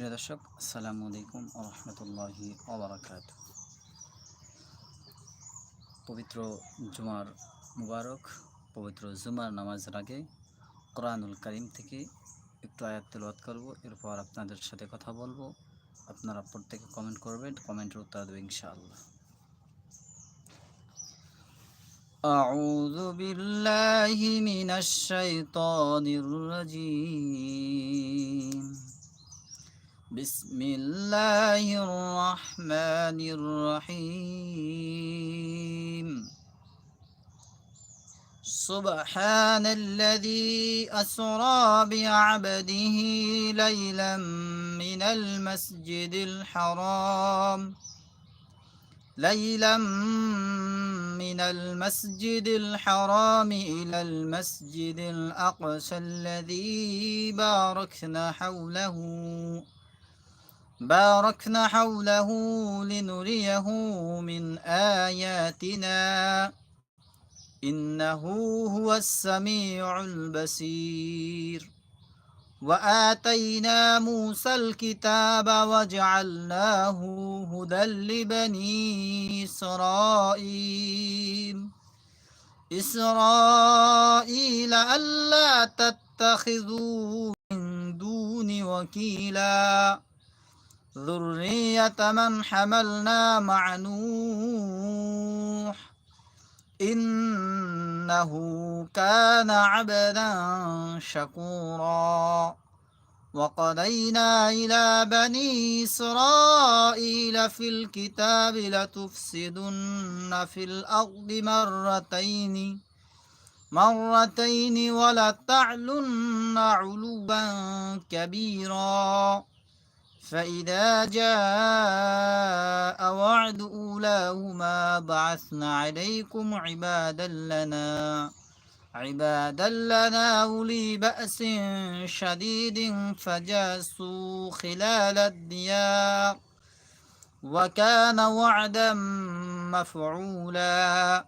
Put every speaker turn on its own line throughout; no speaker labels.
প্রিয় দর্শক আসসালামু আলাইকুম রহমতুল্লাহি ওবরাকাত পবিত্র জুমার মুবারক পবিত্র জুমার নামাজের আগে কোরআনুল করিম থেকে একটু আয়াত তেলাওয়াত করব এরপর আপনাদের সাথে কথা বলবো আপনারা প্রত্যেকে কমেন্ট করবেন কমেন্টের উত্তর দেবে ইনশাআল্লাহ أعوذ بالله من الشيطان الرجيم بسم الله الرحمن الرحيم. سبحان الذي أسرى بعبده ليلا من المسجد الحرام. ليلا من المسجد الحرام إلى المسجد الأقصى الذي باركنا حوله. باركنا حوله لنريه من آياتنا. إنه هو السميع البصير. وآتينا موسى الكتاب وجعلناه هدى لبني إسرائيل. إسرائيل ألا تتخذوا من دون وكيلا. ذرية من حملنا مع نوح إنه كان عبدا شكورا وقضينا إلى بني إسرائيل في الكتاب لتفسدن في الأرض مرتين مرتين ولتعلن علوا كبيرا. فإذا جاء وعد أولاهما بعثنا عليكم عبادا لنا عبادا لنا أولي بأس شديد فجاسوا خلال الديار وكان وعدا مفعولا.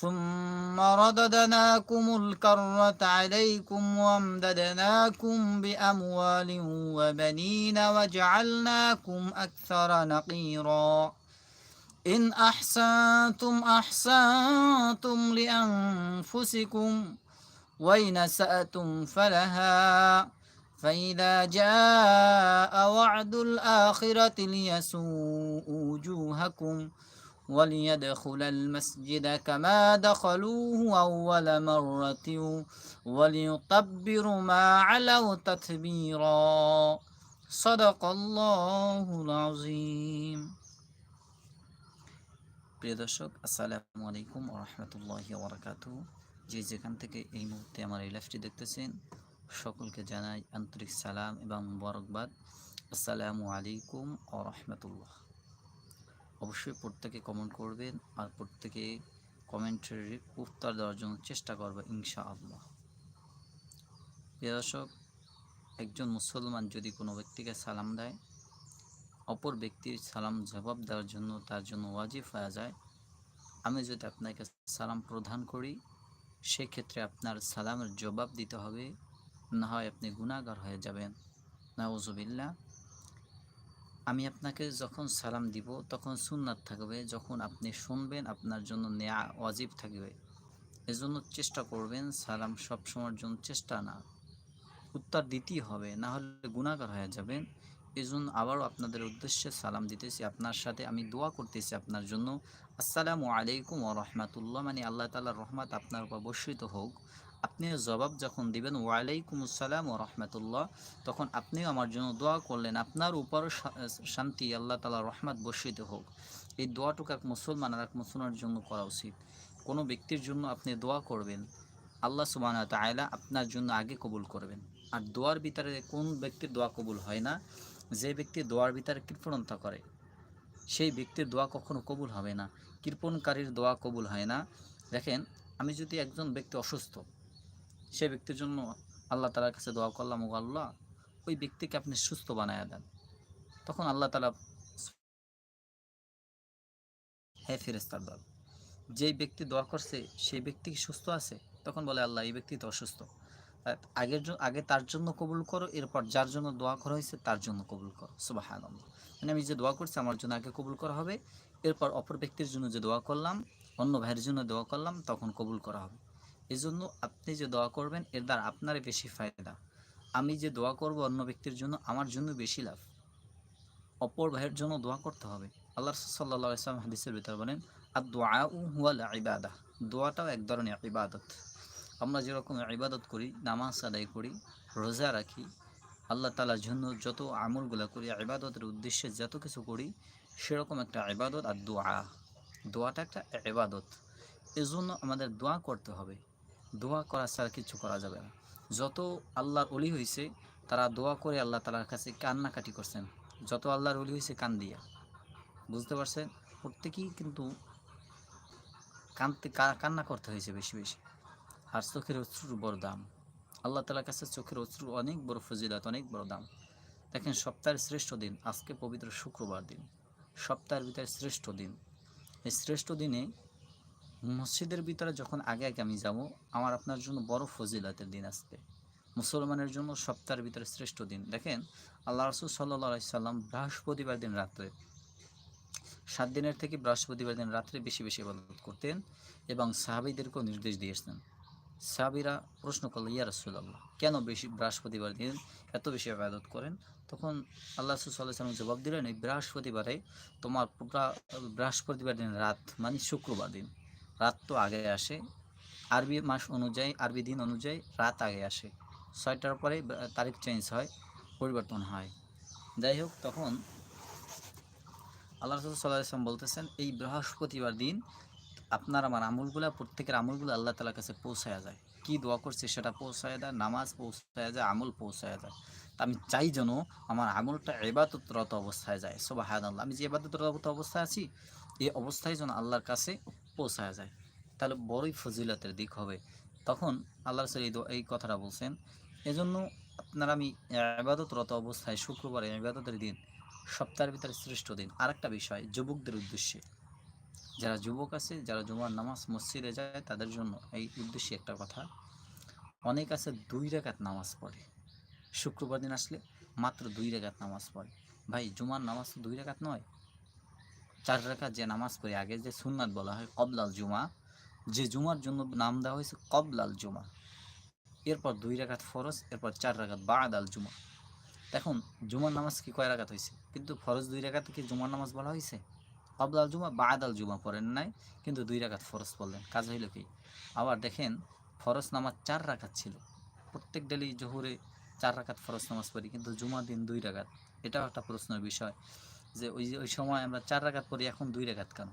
ثم رددناكم الكرة عليكم وامددناكم بأموال وبنين وجعلناكم أكثر نقيرا. إن أحسنتم أحسنتم لأنفسكم وإن سأتم فلها. فإذا جاء وعد الآخرة ليسوء وجوهكم. وليدخل المسجد كما دخلوه أول مرة وليطبروا ما علوا تتبيرا صدق الله العظيم প্রিয় দর্শক আসসালামু আলাইকুম রহমতুল্লাহ ওবরাকাত যে যেখান থেকে এই মুহূর্তে আমার এই লাইফটি দেখতেছেন সকলকে জানাই আন্তরিক সালাম এবং মুবারকবাদ আসসালামু আলাইকুম ও রহমতুল্লাহ অবশ্যই প্রত্যেকে কমেন্ট করবেন আর প্রত্যেকে কমেন্টের উত্তর দেওয়ার জন্য চেষ্টা করবে ইনশা আল্লাহ প্রিয় দর্শক, একজন মুসলমান যদি কোনো ব্যক্তিকে সালাম দেয়, অপর ব্যক্তির সালাম জবাব দেওয়ার জন্য তার জন্য ওয়াজিব হয়ে যায়, আমি যদি আপনাকে সালাম প্রদান করি, সেক্ষেত্রে আপনার সালামের জবাব দিতে হবে, না হয় আপনি গুণাগার হয়ে যাবেন। না নাউজুবিল্লা আমি আপনাকে যখন সালাম দিব, তখন সুন্নাত থাকবে। যখন আপনি শুনবেন, আপনার জন্য নেয়া ওয়াজিব থাকবে। এজন্য চেষ্টা করবেন, সালাম সব সময়ের জন্য চেষ্টা না। উত্তর দিতেই হবে, না হলে গুণাগার হয়ে যাবেন। এই জন্য আবারও আপনাদের উদ্দেশ্যে সালাম দিতেছি। আপনার সাথে আমি দোয়া করতেছি আপনার জন্য। আসসালামু আলাইকুম ও রহমাতুল্লাহ। মানে আল্লাহ তালার রহমাত আপনার উপর বর্ষিত হোক। আপনিও জবাব যখন দিবেন, ওয়ালাইকুম আসসালাম ও রহমতুল্লাহ, তখন আপনিও আমার জন্য দোয়া করলেন। আপনার উপর শান্তি, আল্লাহ তালা রহমাত বর্ষিত হোক। এই দোয়াটুকু এক মুসলমান আর এক মুসলমানের জন্য করা উচিত। কোনো ব্যক্তির জন্য আপনি দোয়া করবেন, আল্লাহ সুবাহ তাইলা আপনার জন্য আগে কবুল করবেন। আর দোয়ার ভিতরে কোন ব্যক্তির দোয়া কবুল হয় না, যে ব্যক্তি দোয়ার ভিতরে কৃপণতা করে, সেই ব্যক্তির দোয়া কখনো কবুল হবে না। কৃপণকারীর দোয়া কবুল হয় না। দেখেন, আমি যদি একজন ব্যক্তি অসুস্থ সে ব্যক্তির জন্য আল্লাহ তালার কাছে দোয়া করলাম ও আল্লাহ, ওই ব্যক্তিকে আপনি সুস্থ বানায় দেন। তখন আল্লাহ তালা হে ফেরেস্তার দল, যেই ব্যক্তি দোয়া করছে, সেই ব্যক্তি কি সুস্থ আছে? তখন বলে আল্লাহ, এই ব্যক্তি তো অসুস্থ। আগের আগে তার জন্য কবুল করো, এরপর যার জন্য দোয়া করা হয়েছে, তার জন্য কবুল করো। সুবাহান মানে আমি যে দোয়া করছি, আমার জন্য আগে কবুল করা হবে, এরপর অপর ব্যক্তির জন্য যে দোয়া করলাম, অন্য ভাইয়ের জন্য দোয়া করলাম, তখন কবুল করা হবে। এই জন্য আপনি যে দোয়া করবেন, এর দ্বারা আপনারই বেশি ফায়দা। আমি যে দোয়া করব অন্য ব্যক্তির জন্য, আমার জন্য বেশি লাভ। অপর ভাইয়ের জন্য দোয়া করতে হবে। আল্লাহ সাল্লাহ ইসলাম হাদিসের ভিতরে বলেন আর দোয়া হুয়াল ইবাদা দোয়াটাও এক ধরনের ইবাদত। আমরা যেরকম ইবাদত করি, নামাজ আদায় করি, রোজা রাখি, আল্লাহ তালার জন্য যত আমলগুলো করি, ইবাদতের উদ্দেশ্যে যত কিছু করি, সেরকম একটা ইবাদত আর দোয়া। দোয়াটা একটা ইবাদত। এজন্য আমাদের দোয়া করতে হবে। দোয়া করা ছাড়া কিছু করা যাবে না। যত আল্লাহর অলি হয়েছে তারা দোয়া করে আল্লাহ তালার কাছে কান্নাকাটি করছেন। যত আল্লাহর অলি হয়েছে কান দিয়া। বুঝতে পারছেন? প্রত্যেকেই কিন্তু কানতে কান্না করতে হয়েছে বেশি বেশি। আর চোখের অশ্রুর বড় দাম। আল্লাহ তালার কাছে চোখের অশ্রু অনেক বড় ফজিলাত, অনেক বড় দাম। দেখেন, সপ্তাহের শ্রেষ্ঠ দিন, আজকে পবিত্র শুক্রবার দিন। সপ্তাহের ভিতরে শ্রেষ্ঠ দিন। এই শ্রেষ্ঠ দিনে মসজিদের ভিতরে যখন আগে আগে আমি যাব, আমার আপনার জন্য বড় ফজিলাতের দিন আসবে মুসলমানের জন্য সপ্তাহের ভিতরে শ্রেষ্ঠ দিন। দেখেন, আল্লাহ রসুল সাল্লাহ সাল্লাম বৃহস্পতিবার দিন রাত্রে, সাত দিনের থেকে বৃহস্পতিবার দিন রাত্রে বেশি বেশি ইবাদত করতেন এবং সাহাবিদেরকেও নির্দেশ দিয়েছেন। সাহাবিরা প্রশ্ন করল, ইয়া রসুল্লাহ কেন বেশি বৃহস্পতিবার দিন এত বেশি আবাদত করেন? তখন আল্লাহ রসুল্লাহ সাল্লাম জবাব দিলেন, এই বৃহস্পতিবারে তোমার পুরা বৃহস্পতিবার দিন রাত মানে শুক্রবার দিন। রাত তো আগে আসে। আরবি মাস অনুযায়ী, আরবি দিন অনুযায়ী রাত আগে আসে। ছয়টার পরে তারিখ চেঞ্জ হয়, পরিবর্তন হয়। যাই হোক, তখন আল্লাহ সাল্লাহ ইসলাম বলতেছেন, এই বৃহস্পতিবার দিন আপনার আমার আমলগুলা, প্রত্যেকের আমলগুলো আল্লাহ তালার কাছে পৌঁছায়া যায়। কি দোয়া করছে সেটা পৌঁছায় দেয় নামাজ পৌঁছায় যায়, আমল পৌঁছায় যায়। তা আমি চাই যেন আমার আমলটা এবাদতরত অবস্থায় যায়। সোবাহ আল্লাহ আমি যে এবাদতরত অবস্থায় আছি এই অবস্থায় যেন আল্লাহর কাছে পৌঁছায় যায়। তাহলে বড়ই ফজিলতের দিক হবে। তখন আল্লাহ রসুল এই এই কথাটা বলছেন, এজন্য আপনারা আমি আবাদতরত অবস্থায় শুক্রবারে আবাদতের দিন, সপ্তাহের ভিতরে শ্রেষ্ঠ দিন। আরেকটা বিষয়, যুবকদের উদ্দেশ্যে। যারা যুবক আছে, যারা জুমার নামাজ মসজিদে যায়, তাদের জন্য এই উদ্দেশ্যে একটা কথা, অনেক আছে দুই রেখাত নামাজ পড়ে। শুক্রবার দিন আসলে মাত্র দুই রেখাত নামাজ পড়ে। ভাই, জুমার নামাজ তো দুই রেখাত নয় চার রেখাত যে নামাজ পড়ে, আগে যে সুন্নাত বলা হয় কবলাল জুমা, যে জুমার জন্য নাম দেওয়া হয়েছে কবলাল জুমা। এরপর দুই রেখাত ফরজ, এরপর চার রেখাত বাদ আল জুমা। এখন জুমার নামাজ কি কয় রাখাত হয়েছে কিন্তু ফরজ দুই রেখাতে কি জুমার নামাজ বলা হয়েছে কবলাল জুমা বাদ আল জুমা পড়েন নাই, কিন্তু দুই রাকাত ফরজ পড়লেন। কাজ হইল কি? আবার দেখেন, ফরজ নামাজ চার রাখাত ছিল। প্রত্যেক ডেলি জহুরে চার রাকাত ফরজ নামাজ পড়ি, কিন্তু জুমা দিন দুই রাকাত। এটাও একটা প্রশ্নের বিষয়। যে ওই ওই সময় আমরা চার রাকাত পড়ি, এখন দুই রাকাত কেন?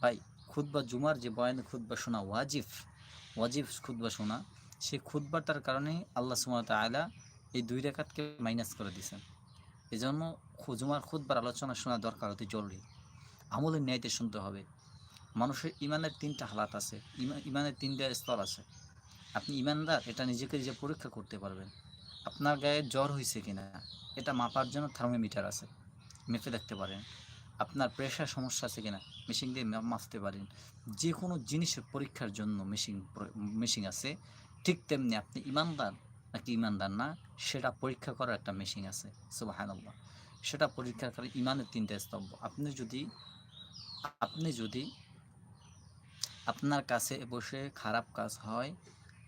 ভাই খুদ্া জুমার যে বয়ানে খুদ্া শোনা ওয়াজিফ ওয়াজিফ খুদ্া শোনা, সেই খুদ্বাটার কারণে আল্লাহ সুমত আয়লা এই দুই রেখাতকে মাইনাস করে দিয়েছেন। এই জন্য জুমার খুদ্বার আলোচনা শোনা দরকার, অতি জরুরি। আমলের ন্যায়তে শুনতে হবে। মানুষের ইমানের তিনটা হালাত আছে। ইমা- ইমানের তিনটা স্তর আছে। আপনি ইমানদার, এটা নিজেকে নিজে পরীক্ষা করতে পারবেন। আপনার গায়ে জ্বর হয়েছে কিনা, এটা মাপার জন্য থার্মোমিটার আছে। মেপে দেখতে পারেন। আপনার প্রেশার সমস্যা আছে কিনা মেশিন দিয়ে মাপতে পারেন। যে কোনো জিনিসের পরীক্ষার জন্য মেশিন মেশিন আছে। ঠিক তেমনি আপনি ইমানদার নাকি ইমানদার না, সেটা পরীক্ষা করার একটা মেশিন আছে। সুবাহান্লাহ সেটা পরীক্ষা করে ইমানের তিনটা স্তম্ভ। আপনি যদি আপনি যদি আপনার কাছে বসে খারাপ কাজ হয়,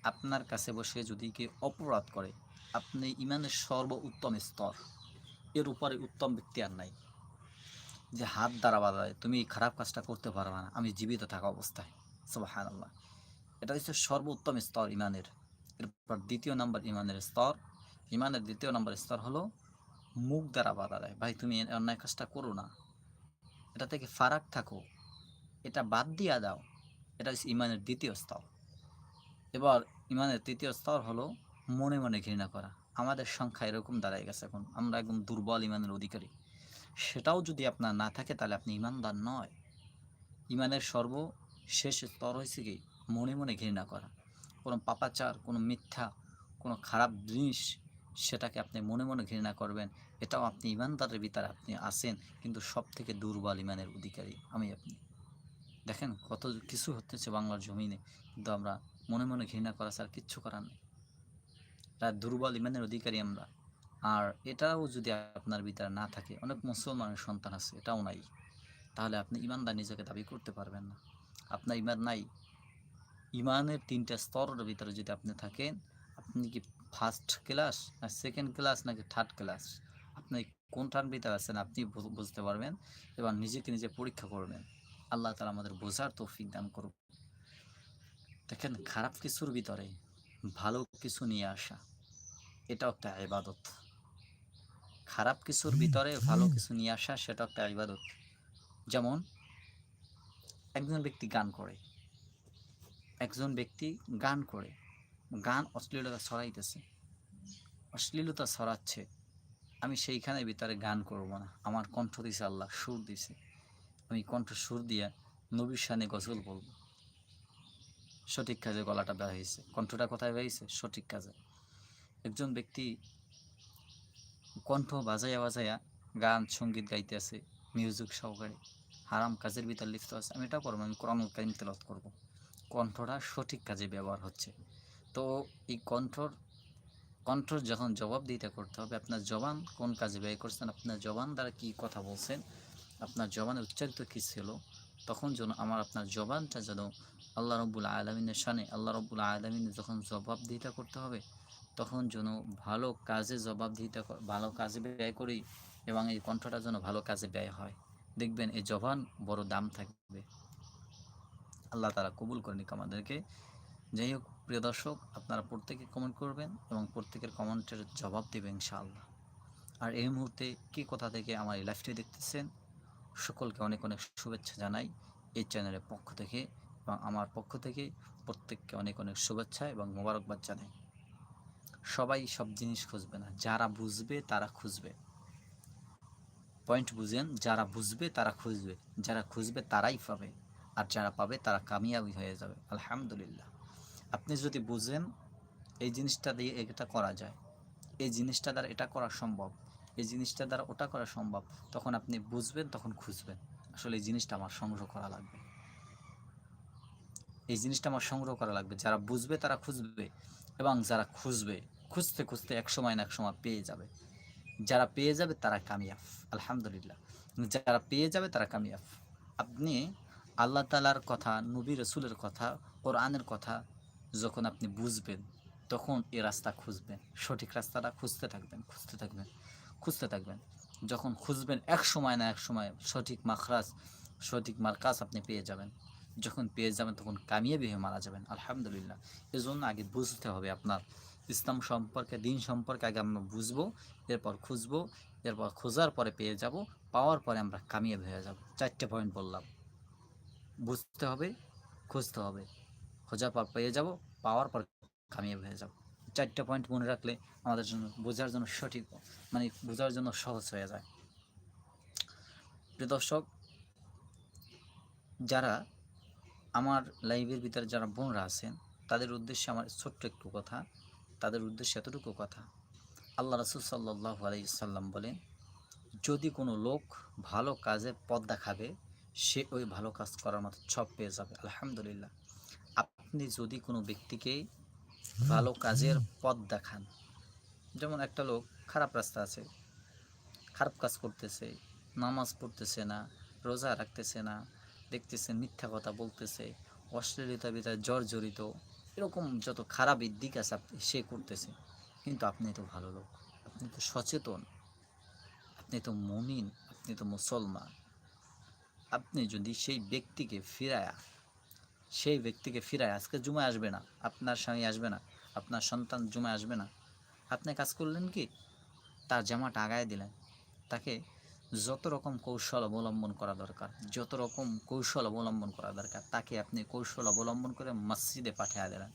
আপনার কাছে বসে যদি কেউ অপরাধ করে, আপনি ইমানের সর্ব উত্তম স্তর। এর উপরে উত্তম ব্যক্তি আর নাই। যে হাত দ্বারা বাধা দেয়, তুমি এই খারাপ কাজটা করতে পারবে না। আমি জীবিত থাকা অবস্থায়। সুবাহান আল্লাহ এটা হচ্ছে সর্বোত্তম স্তর ইমানের। এরপর দ্বিতীয় নম্বর ইমানের স্তর। ইমানের দ্বিতীয় নম্বর স্তর হলো মুখ দ্বারা বাধা দেয়। ভাই, তুমি অন্যায় কাজটা করো না। এটা থেকে ফারাক থাকো। এটা বাদ দিয়া দাও। এটা হচ্ছে ইমানের দ্বিতীয় স্তর। এবার ইমানের তৃতীয় স্তর হলো মনে মনে ঘৃণা করা। আমাদের সংখ্যা এরকম দাঁড়ায় গেছে এখন। আমরা একদম দুর্বল ইমানের অধিকারী। সেটাও যদি আপনার না থাকে, তাহলে আপনি ইমানদার নয়। ইমানের সর্বশেষ স্তর হয়েছে কি? মনে মনে ঘৃণা করা। কোনো পাপাচার, কোনো মিথ্যা, কোনো খারাপ জিনিস, সেটাকে আপনি মনে মনে ঘৃণা করবেন। এটাও আপনি ইমানদারের ভিতরে আপনি আসেন কিন্তু সব থেকে দুর্বল ইমানের অধিকারী আমি আপনি। দেখেন কত কিছু হতেছে বাংলার জমিনে, কিন্তু আমরা মনে মনে ঘৃণা করা ছাড়া কিচ্ছু করার নেই। এটা দুর্বল ইমানের অধিকারী আমরা। আর এটাও যদি আপনার ভিতরে না থাকে, অনেক মুসলমানের সন্তান আছে, এটাও নাই। তাহলে আপনি ইমানদার নিজেকে দাবি করতে পারবেন না। আপনার ইমান নাই। ইমানের তিনটা স্তরের ভিতরে যদি আপনি থাকেন, আপনি কি ফার্স্ট ক্লাস না সেকেন্ড ক্লাস নাকি থার্ড ক্লাস আপনি কোনটার ভিতরে আছেন আপনি বুঝতে পারবেন এবং নিজেকে নিজে পরীক্ষা করবেন। আল্লাহ তালা আমাদের বোঝার তৌফিক দান করুক। দেখেন খারাপ কিছুর ভিতরে ভালো কিছু নিয়ে আসা। এটাও একটা ইবাদত। খারাপ কিছুর ভিতরে ভালো কিছু নিয়ে আসা সেটা একটা ইবাদত। যেমন একজন ব্যক্তি গান করে। একজন ব্যক্তি গান করে। গান অশ্লীলতা ছড়াইতেছে। অশ্লীলতা ছড়াচ্ছে। আমি সেইখানে ভিতরে গান করব না। আমার কণ্ঠ দিছে আল্লাহ সুর দিছে। আমি কণ্ঠ সুর দিয়ে নবীর সানে গজল বলব। সঠিক কাজে গলাটা বের হয়েছে কণ্ঠটা কোথায় বেরিয়েছে সঠিক কাজে। একজন ব্যক্তি কণ্ঠ বাজাইয়া বাজাইয়া গান, সংগীত গাইতে আছে মিউজিক সহকারে। হারাম কাজের ভিতর লিপ্ত আছে। আমি এটা করব আমি কোরআন কারিম তেলত করব। কণ্ঠটা সঠিক কাজে ব্যবহার হচ্ছে। তো এই কণ্ঠর কণ্ঠর যখন জবাব দিতে করতে হবে, আপনার জবান কোন কাজে ব্যয় করছেন, আপনার জবান দ্বারা কি কথা বলছেন, আপনার জবানের উচ্চারিত কী ছিল তখন যেন আমার আপনার জবানটা যেন আল্লাহ রব্বুল আলমিনের সানে আল্লাহ রব্বুল আলমিনের যখন জবাবদিহিতা করতে হবে, তখন যেন ভালো কাজে জবাব দিতে ভালো কাজে ব্যয় করি এবং এই কণ্ঠটা যেন ভালো কাজে ব্যয় হয়। দেখবেন এই জবান বড় দাম থাকবে। আল্লাহ তারা কবুল করে নিক আমাদেরকে। যাই হোক, প্রিয় দর্শক, আপনারা প্রত্যেকে কমেন্ট করবেন এবং প্রত্যেকের কমেন্টের জবাব দেবেন ইনশাআল্লাহ। আর এই মুহূর্তে কি কথা থেকে আমার এই লাইফটি দেখতেছেন সকলকে অনেক অনেক শুভেচ্ছা জানাই এই চ্যানেলের পক্ষ থেকে এবং আমার পক্ষ থেকে প্রত্যেককে অনেক অনেক শুভেচ্ছা এবং মোবারকবাদ জানাই। সবাই সব জিনিস খুঁজবে না, যারা বুঝবে তারা খুঁজবে। পয়েন্ট বুঝেন, যারা বুঝবে তারা খুঁজবে, যারা খুঁজবে তারাই পাবে, আর যারা পাবে তারা কামিয়াবি হয়ে যাবে, আলহামদুলিল্লাহ। আপনি যদি বুঝেন এই জিনিসটা দিয়ে এটা করা যায়, এই জিনিসটা দ্বারা এটা করা সম্ভব এই জিনিসটা দ্বারা ওটা করা সম্ভব। তখন আপনি বুঝবেন, তখন খুঁজবেন। আসলে এই জিনিসটা আমার সংগ্রহ করা লাগবে। এই জিনিসটা আমার সংগ্রহ করা লাগবে। যারা বুঝবে, তারা খুঁজবে এবং যারা খুঁজবে, খুঁজতে খুঁজতে এক সময় না এক সময় পেয়ে যাবে। যারা পেয়ে যাবে, তারা কামিয়াব। আলহামদুলিল্লাহ। যারা পেয়ে যাবে, তারা কামিয়াব। আপনি আল্লাহ তালার কথা, নবী রসুলের কথা, কোরআনের কথা যখন আপনি বুঝবেন, তখন এ রাস্তা খুঁজবেন। সঠিক রাস্তাটা খুঁজতে থাকবেন খুঁজতে থাকবেন। খুঁজতে থাকবেন। যখন খুঁজবেন, এক সময় না এক সময় সঠিক মাখরাজ, সঠিক মার্কাজ আপনি পেয়ে যাবেন। যখন পেয়ে যাবেন, তখন কামিয়াবি হয়ে মারা যাবেন। আলহামদুলিল্লাহ। এজন্য আগে বুঝতে হবে আপনার ইসলাম সম্পর্কে, দিন সম্পর্কে আগে আমরা বুঝব, এরপর খুঁজবো, এরপর খোঁজার পরে পেয়ে যাব, পাওয়ার পরে আমরা কামিয়াবি হয়ে যাব। চারটে পয়েন্ট বললাম। বুঝতে হবে, খুঁজতে হবে। খোঁজার পর পেয়ে যাব, পাওয়ার পর কামিয়াবি হয়ে যাব। চারটে পয়েন্ট মনে রাখলে আমাদের জন্য, বোঝার জন্য সঠিক মানে বোঝার জন্য সহজ হয়ে যায়। প্রিয় দর্শক, যারা আমার লাইভের ভিতরে যারা বোনরা আছেন, তাদের উদ্দেশ্যে আমার ছোট্ট একটু কথা, তাদের উদ্দেশ্যে এতটুকু কথা। আল্লাহ রসুল সাল্লাহ আলাইসাল্লাম বলেন, যদি কোনো লোক ভালো কাজের পথ দেখাবে সে ওই ভালো কাজ করার মতো ছপ পেয়ে যাবে। আলহামদুলিল্লাহ। আপনি যদি কোনো ব্যক্তিকে ভালো কাজের পথ দেখান। যেমন একটা লোক খারাপ রাস্তা আছে, খারাপ কাজ করতেছে, নামাজ পড়তেছে না, রোজা রাখতেছে না, দেখতেছে মিথ্যা কথা বলতেছে, অশ্লীলতা ভিতরে জর্জরিত, এরকম যত খারাপ দিক আছে সে করতেছে। কিন্তু আপনি তো ভালো লোক, আপনি তো সচেতন, আপনি তো মমিন, আপনি তো মুসলমান। আপনি যদি সেই ব্যক্তিকে ফিরায়া সেই ব্যক্তিকে ফিরায়। আজকে জুমায় আসবে না, আপনার স্বামী আসবে না, আপনার সন্তান জুমায় আসবে না। আপনি কাজ করলেন কি? তার জামাটা আগায় দিলেন। তাকে যত রকম কৌশল অবলম্বন করা দরকার, যত রকম কৌশল অবলম্বন করা দরকার, তাকে আপনি কৌশল অবলম্বন করে মসজিদে পাঠিয়ে দিলেন।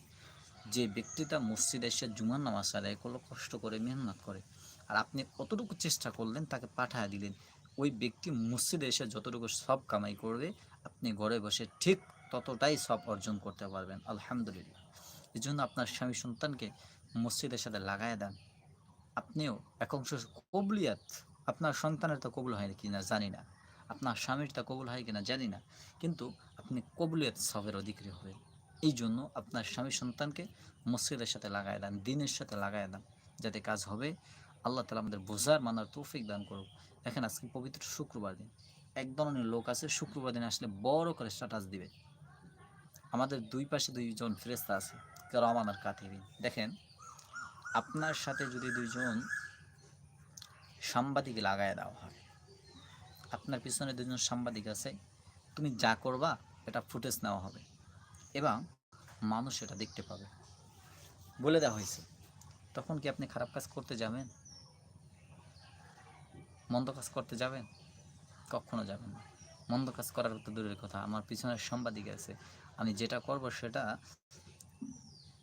যে ব্যক্তিটা মসজিদে এসে জুমার নামাজ আদায় করল, কষ্ট করে, মেহনত করে, আর আপনি কতটুকু চেষ্টা করলেন তাকে পাঠিয়ে দিলেন, ওই ব্যক্তি মসজিদে এসে যতটুকু সব কামাই করবে, আপনি ঘরে বসে ঠিক ততটাই সব অর্জন করতে পারবেন, আলহামদুলিল্লাহ। এই জন্য আপনার স্বামী সন্তানকে মসজিদের সাথে লাগায় দেন। আপনিও এক অংশ কবলিয়াত, আপনার সন্তানের তো কবুল হয় কি না জানি না, আপনার স্বামীর তা কবুল হয় কিনা জানি না, কিন্তু আপনি কবুলিয়াত সবের অধিকারী হবেন। এই জন্য আপনার স্বামী সন্তানকে মসজিদের সাথে লাগাই দেন, দিনের সাথে লাগাই দেন, যাতে কাজ হবে। আল্লাহ তালা আমাদের বোঝার, মানার তৌফিক দান করুক। দেখেন আজকে পবিত্র শুক্রবার দিন। এক ধরনের লোক আছে, শুক্রবার দিন আসলে বড় করে স্ট্যাটাস দিবে। আমাদের দুই পাশে দুইজন ফেরেস্তা আছে রমান আর কাতিবিন। দেখেন, আপনার সাথে যদি দুইজন সাংবাদিক লাগায় দেওয়া হয়, আপনার পিছনে দুজন সাংবাদিক আছে, তুমি যা করবা, এটা ফুটেজ নেওয়া হবে এবং মানুষ এটা দেখতে পাবে। বলে দেওয়া হয়েছে, তখন কি আপনি খারাপ কাজ করতে যাবেন? মন্দ কাজ করতে যাবেন? কখনো যাবেন না। মন্দ কাজ করার তো দূরের কথা, আমার পিছনের সাংবাদিক আছে আমি যেটা করব সেটা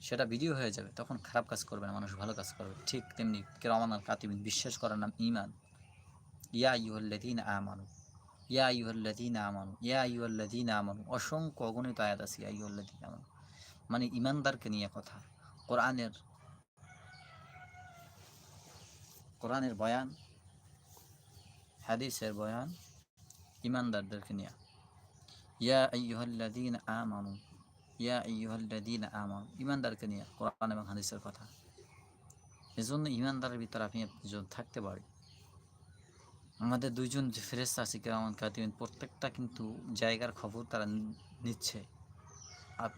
সেটা ভিডিও হয়ে যাবে। তখন খারাপ কাজ করবে না, মানুষ ভালো কাজ করবে। ঠিক তেমনি কেরামান কাতিবিন বিশ্বাস করার নাম ইমান ইয়া ইউহল্লাদিন আমানু, ইয়া ইউহল্লাদিন আমানু, ইয়া ইউহল্লাদিন আমানু। অসংখ্য অগণিত আয়াত আছে, ইয়া ইউহল্লাদিন আমানু। মানে ইমানদারকে নিয়ে কথা। কোরআনের কোরআনের বয়ান, হাদিসের বয়ান ইমানদারদেরকে নিয়ে। ইয়া আইয়ুহাল্লাযীন আমানু ইয়া আইয়ুহাল্লাযীন আমানু ইমানদারকে নিয়ে কোরআন এবং হাদিসের কথা এজন্য ইমানদারের ভিতরে আপনি একজন থাকতে পারি আমাদের দুইজন যে ফেরেস্তা আছে কেরামান কাতিবিন প্রত্যেকটা কিন্তু জায়গার খবর তারা নিচ্ছে।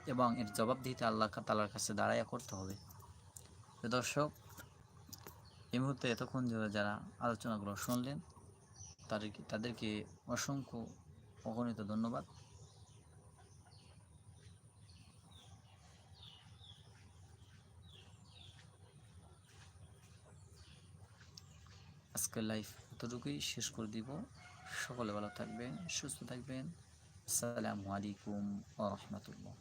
এবং এর জবাব দিতে আল্লাহ তালার কাছে দাঁড়াইয়া করতে হবে। তো দর্শক, এই মুহূর্তে এতক্ষণ ধরে যারা আলোচনাগুলো শুনলেন, তাদেরকে তাদেরকে অসংখ্য অগণিত ধন্যবাদ। আজকের লাইফ এতটুকুই শেষ করে দিব। সকলে ভালো থাকবেন, সুস্থ থাকবেন। আসসালামু আলাইকুম ওয়া রাহমাতুল্লাহ।